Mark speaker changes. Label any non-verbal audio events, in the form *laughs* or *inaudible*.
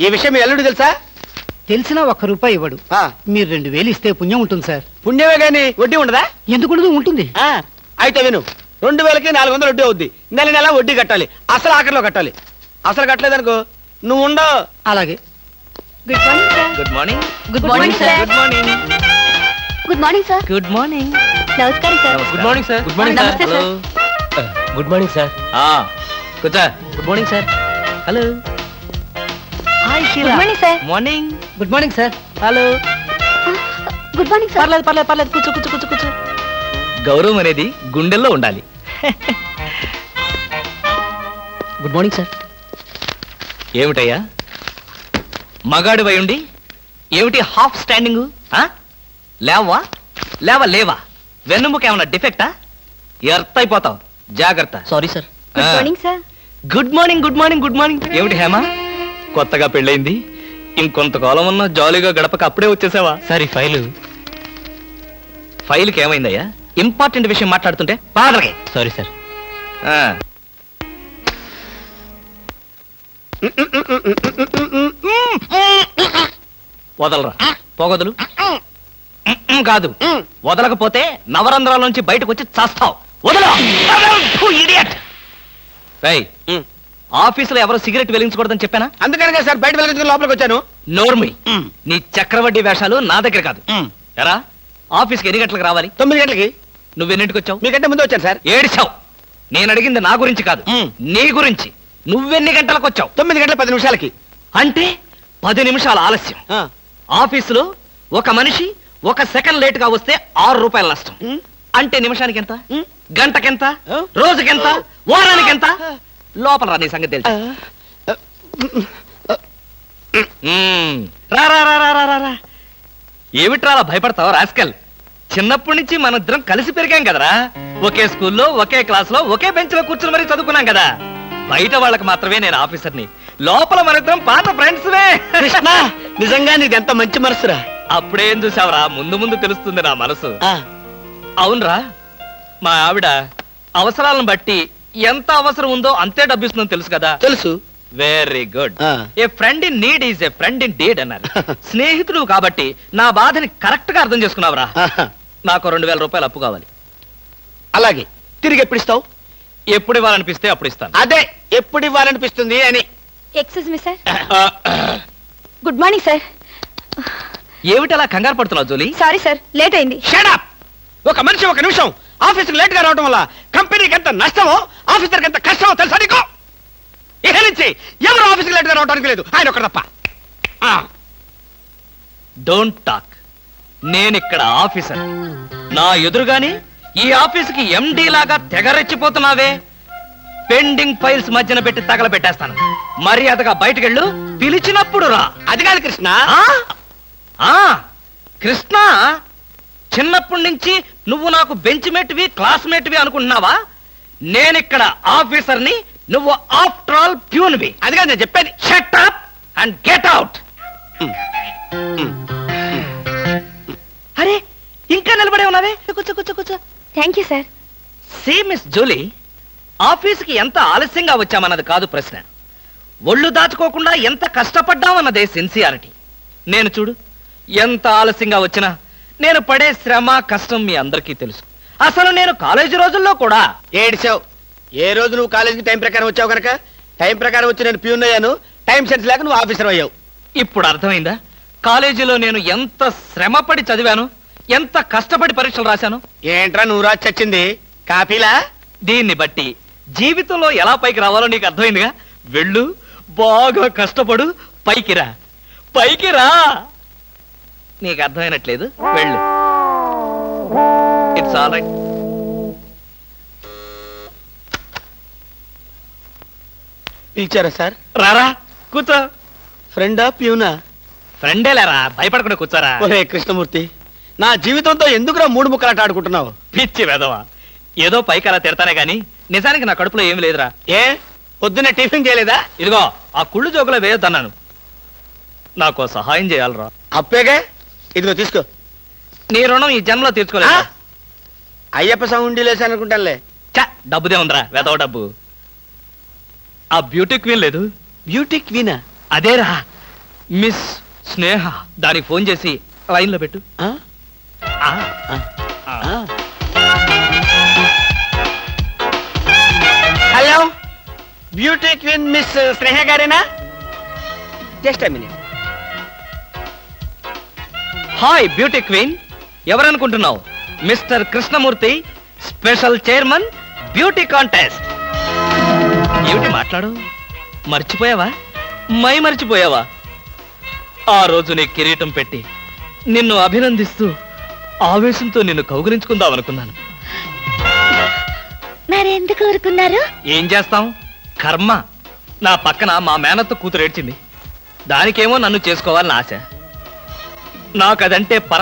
Speaker 1: ఈ విషయం మీ అల్లుడు తెలుసా?
Speaker 2: తెలిసినా ఒక్క రూపాయి ఇవ్వడు.
Speaker 1: ఆ,
Speaker 2: మీరు రెండు వేలు ఇస్తే పుణ్యం ఉంటుంది సార్.
Speaker 1: పుణ్యమే గాని వడ్డీ ఉండదా?
Speaker 2: ఎందుకు ఉంటుంది.
Speaker 1: ఆ, అయితే విను. రెండు వేలకి నాలుగు వందలు వడ్డీ అవుద్ది. నెల నెల వడ్డీ కట్టాలి. అసలు ఆఖరిలో కట్టాలి. అసలు కట్టలేదనుకో నువ్వు ఉండవు.
Speaker 2: అలాగే.
Speaker 3: Good morning sir
Speaker 4: good morning
Speaker 3: good
Speaker 4: good
Speaker 3: morning
Speaker 4: morning sir
Speaker 3: good morning
Speaker 4: నమస్కారం sir
Speaker 3: good morning sir
Speaker 4: good morning sir. నమస్తే,
Speaker 3: గుడ్ మార్నింగ్ సార్ కూర్చో good morning sir hello hi
Speaker 4: good morning sir
Speaker 3: morning
Speaker 2: good morning sir
Speaker 3: hello
Speaker 4: good morning sir
Speaker 3: పర్లేదు పర్లేదు పర్లేదు. కూర్చో కూర్చో కూర్చో కూర్చో. గౌరవం అనేది గుండెల్లో ఉండాలి.
Speaker 2: గుడ్ మార్నింగ్ సార్
Speaker 3: ఏమిటయ్యా? మగాడు ఉండి ఏమిటి హాఫ్ స్టాండింగ్ లేవా? లేవా లేవా? వెన్నుముక ఏమన్నా డిఫెక్టా ఎర్త్ అయిపోతావు జాగ్రత్త.
Speaker 2: Sorry sir
Speaker 4: good morning sir
Speaker 3: good morning good morning good morning ఏమిటి హేమ? కొత్తగా పెళ్ళైంది. ఇంకొంతకాలం ఉన్న జాలీగా గడపక అప్పుడే వచ్చేసావా? సరే ఫైలు. ఫైల్కి ఏమైందయ్యా? ఇంపార్టెంట్ విషయం మాట్లాడుతుంటే పాదలకి సారీ సార్. వదలరా? పొగదులు? కాదు. వదలకపోతే నవరంధ్రాల నుంచి బయటకు వచ్చి చస్తావు. వదల! ఆఫీసులో ఎవరు సిగరెట్ వెలిగించకూడదని చెప్పానా?
Speaker 1: అందుకనే సార్ బయట వెళ్ళి లోపలికి వచ్చాను.
Speaker 3: నోర్మి. నీ చక్రవడ్డీ వేషాలు నా దగ్గర కాదు. ఎరా? ఆఫీస్కి ఎన్ని గంటలకు రావాలి?
Speaker 1: తొమ్మిది గంటలకి.
Speaker 3: నువ్వెన్నింటికి వచ్చావు?
Speaker 1: మీకంటే ముందు వచ్చాను సార్.
Speaker 3: ఏడిచావు. నేను అడిగింది నా గురించి కాదు.
Speaker 1: మ్.
Speaker 3: నీ గురించి. నువ్వెన్ని గంటలకు వచ్చావు?
Speaker 1: తొమ్మిది గంటల పది నిమిషాలకి.
Speaker 3: అంటే పది నిమిషాల ఆలస్యం.
Speaker 1: ఆ,
Speaker 3: ఆఫీసులో ఒక మనిషి ఒక సెకండ్ లేట్గా వస్తే ఆరు రూపాయల నష్టం. అంటే నిమిషానికి ఎంత గంటకెంత?
Speaker 1: ఆ?
Speaker 3: రోజుకెంత? వారానికి ఎంత లోపల రా నీ సంగతి తెలుసు. మ్మ్. రా రా రా రా రా రా, రా. ఏమిట్రా అలా భయపడతావు రాస్కల్? చిన్నప్పటి నుంచి మన ఇద్దరం కలిసి పెరిగాం కదరా. ఒకే స్కూల్లో ఒకే క్లాస్లో ఒకే బెంచ్లో కూర్చుని మరీ చదువుకున్నాం కదా. బయట వాళ్ళకి మాత్రమే నేను ఆఫీసర్ని. లోపల మనిద్దరం పాత ఫ్రెండ్స్
Speaker 1: కృష్ణ నిజంగా నీది ఎంత మంచి మనసురా.
Speaker 3: అప్పుడేం చూసావురా ముందు ముందు తెలుస్తుంది నా మనసు.
Speaker 1: ఆ,
Speaker 3: అవునరా మా ఆవిడ అవసరాలను బట్టి ఎంత అవసరం ఉందో అంతే డబ్బిస్తుందని తెలుసు కదా?
Speaker 1: తెలుసు.
Speaker 3: వెరీ గుడ్
Speaker 1: ఆ.
Speaker 3: A friend in need is a friend in deed అన్నారు. *laughs* స్నేహితుడు కాబట్టి నా బాధని కరెక్ట్గా అర్థం చేసుకున్నావురా.
Speaker 1: ఆహా,
Speaker 3: నాకు రెండు వేల రూపాయలు అప్పు కావాలి.
Speaker 1: అలాగే. తిరిగి ఎప్పుడు ఇస్తావు?
Speaker 3: ఎప్పుడు ఇవ్వాలనిపిస్తే అప్పుడు ఇస్తాను.
Speaker 1: అదే ఎప్పుడు ఇవ్వాలనిపిస్తుంది అని.
Speaker 4: Excuse me sir good morning sir
Speaker 3: ఏమిటి అలా కంగారు పడుతున్నావు జోలి?
Speaker 4: సారీ సార్ లేట్ అయింది.
Speaker 1: షడప్ ఒక మనిషి ఒక నిమిషం ఆఫీస్కి లేట్గా రావడం వల్ల కంపెనీకి ఎంత నష్టమో ఆఫీసర్కి ఎంత కష్టమో తెలుసా నీకు? ఇక నుంచి ఎవరు ఆఫీస్కి లేట్గా రావడానికి లేదు. ఆయన ఒకటి తప్ప.
Speaker 3: డోంట్ టాక్ నేను ఇక్కడ ఆఫీసర్. నా ఎదురుగాని ఈ ఆఫీసుకి ఎండి లాగా తెగరెచ్చిపోతున్నావే? పెండింగ్ ఫైల్స్ మధ్యన పెట్టి తగలబెట్టేస్తాను. మర్యాదగా బయటకెళ్ళు పిలిచినప్పుడు రా.
Speaker 1: అది కాదు కృష్ణ.
Speaker 3: ఆ? కృష్ణ చిన్నప్పటి నుంచి నువ్వు నాకు బెంచ్ మేట్వి క్లాస్మేట్వి అనుకుంటున్నావా? నేనిక్కడ ఆఫీసర్ని నువ్వు ఆఫ్టర్ ఆల్ ప్యూన్వి.
Speaker 1: అది కాదు నేను చెప్పేది.
Speaker 3: Shut up and get out అరే ఇంకా నిలబడే ఉన్నావే? కూర్చో కూర్చో కూర్చో
Speaker 4: thank you sir
Speaker 3: say miss Julie ఆఫీస్కి ఎంత ఆలస్యంగా వచ్చామన్నది కాదు ప్రశ్న. ఒళ్ళు దాచుకోకుండా ఎంత కష్టపడ్డామన్నదే సిన్సియారిటీ. నేను చూడు ఎంత ఆలస్యంగా వచ్చినా నేను పడే శ్రమ కష్టం మీ అందరికీ తెలుసు. అసలు నేను కాలేజీ రోజుల్లో కూడా
Speaker 1: ఏడిచావు? ఏ రోజు నువ్వు కాలేజీకి టైం ప్రకారం వచ్చావు కనుక? టైం ప్రకారం వచ్చి నేను ప్యూన్ అయ్యాను. టైం సెన్స్ లేక నువ్వు ఆఫీసర్ అయ్యావు.
Speaker 3: ఇప్పుడు అర్థమైందా? కాలేజీలో నేను ఎంత శ్రమపడి చదివాను? ఎంత కష్టపడి పరీక్షలు రాశాను?
Speaker 1: ఏంట్రా నువ్వు రాసి చచ్చింది? కాపీలా
Speaker 3: దీన్ని బట్టి జీవితంలో ఎలా పైకి రావాలో నీకు అర్థమైందిగా? వెళ్ళు బాగా కష్టపడు పైకి రా. పైకి రా! నీకు అర్థమైనట్లేదు? వెళ్ళు. ఇట్స్ ఆల్ రైట్
Speaker 1: పిలిచారా సార్?
Speaker 3: రారా కూర్చో.
Speaker 1: ఫ్రెండా ప్యూనా?
Speaker 3: ఫ్రెండే లేరా? భయపడకుండా కూర్చోరా.
Speaker 1: ఒరే కృష్ణమూర్తి నా జీవితంతో ఎందుకురా మూడు ముక్కలాట ఆడుకుంటున్నావు?
Speaker 3: పిచ్చి వెదవా ఏదో పైకి అలా తిడతానే గాని నిజానికి నా కడుపులో ఏమి లేదురా.
Speaker 1: ఏ? పొద్దున్న టిఫిన్ చేయలేదా?
Speaker 3: ఇదిగో ఆ కుళ్ళు జోకులో వేయొద్దన్నాను. నాకు ఓ సహాయం చేయాలరా.
Speaker 1: అప్పేగా? ఇదిగో తీసుకో.
Speaker 3: నీ రుణం ఈ జన్మలో? తీర్చుకోలేదు.
Speaker 1: అయ్యప్ప సౌండి లేసి అనుకుంటానులే.
Speaker 3: చ డబ్బుదే ఉందిరా వెదవ డబ్బు. ఆ బ్యూటీ క్వీన్ లేదు.
Speaker 1: బ్యూటీ క్వీనా
Speaker 3: అదేరా మిస్ స్నేహ దానికి ఫోన్ చేసి లైన్లో పెట్టు.
Speaker 1: ఆ?
Speaker 3: ఆ,
Speaker 1: ఆ. Hello beauty queen miss Sneha గారేనా? Just minute
Speaker 3: hi beauty queen ఎవరనుకుంటున్నావు? Mister Krishnamurthy special chairman beauty contest. ఏమిటి మాట్లాడు? మర్చిపోయావా? మై మర్చిపోయావా? ఆ రోజు నీ కిరీటం పెట్టి నిన్ను అభినందిస్తూ ఆవేశంతో నిన్ను కౌగులించుకుందాం అనుకున్నాను.
Speaker 4: మరెందుకు ఊరుకున్నారు?
Speaker 3: ఏం చేస్తాం? కర్మ. నా పక్కన మా మేనత్త కూతురు ఏడ్చింది. దానికేమో నన్ను చేసుకోవాలని ఆశ. నాకదంటే పర